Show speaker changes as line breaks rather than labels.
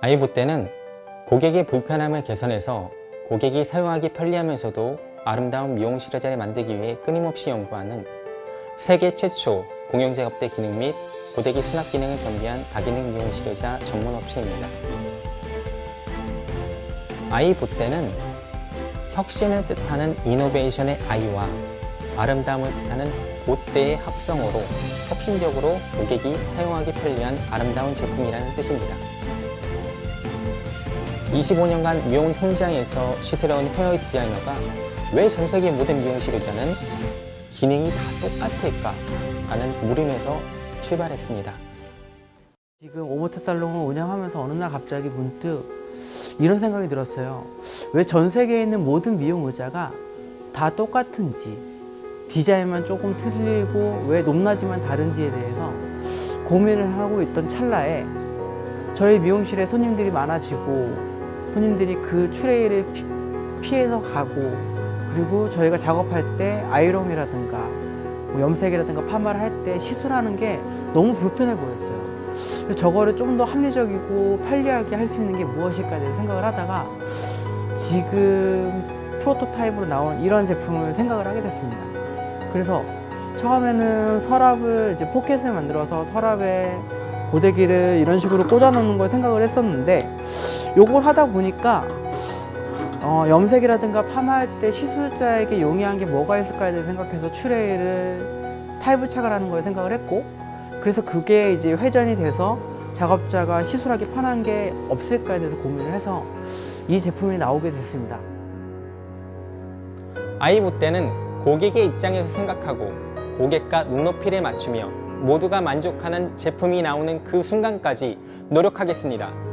아이보 때는 고객의 불편함을 개선해서 고객이 사용하기 편리하면서도 아름다운 미용실 의자를 만들기 위해 끊임없이 연구하는 세계 최초 공용 작업대 기능 및 고데기 수납 기능을 겸비한 다기능 미용실 의자 전문 업체입니다. 아이보 때는 혁신을 뜻하는 이노베이션의 아이와 아름다움을 뜻하는 보때의 합성어로 혁신적으로 고객이 사용하기 편리한 아름다운 제품이라는 뜻입니다. 25년간 미용 현장에서 시스러운 헤어 디자이너가 왜 전 세계 모든 미용실 의자는 기능이 다 똑같을까 하는 물음에서 출발했습니다.
지금 오버트 살롱을 운영하면서 어느 날 갑자기 문득 이런 생각이 들었어요. 왜 전 세계에 있는 모든 미용 의자가 다 똑같은지, 디자인만 조금 틀리고 왜 높낮이만 다른지에 대해서 고민을 하고 있던 찰나에 저희 미용실에 손님들이 많아지고 손님들이 그 추레이를 피, 피해서 가고 그리고 저희가 작업할 때 아이롱이라든가 뭐 염색이라든가 파마를 할 때 시술하는 게 너무 불편해 보였어요. 저거를 좀 더 합리적이고 편리하게 할 수 있는 게 무엇일까 를 생각을 하다가 지금 프로토타입으로 나온 이런 제품을 생각을 하게 됐습니다. 그래서 처음에는 서랍을 이제 포켓을 만들어서 서랍에 고데기를 이런 식으로 꽂아 놓는 걸 생각을 했었는데 요걸 하다 보니까 어, 염색이라든가 파마할 때 시술자에게 용이한 게 뭐가 있을까에 대해 생각해서 추레이를 타입을 착을 하는 걸 생각을 했고 그래서 그게 이제 회전이 돼서 작업자가 시술하기 편한 게 없을까에 대해서 고민을 해서 이 제품이 나오게 됐습니다.
아이보 때는 고객의 입장에서 생각하고 고객과 눈높이를 맞추며 모두가 만족하는 제품이 나오는 그 순간까지 노력하겠습니다.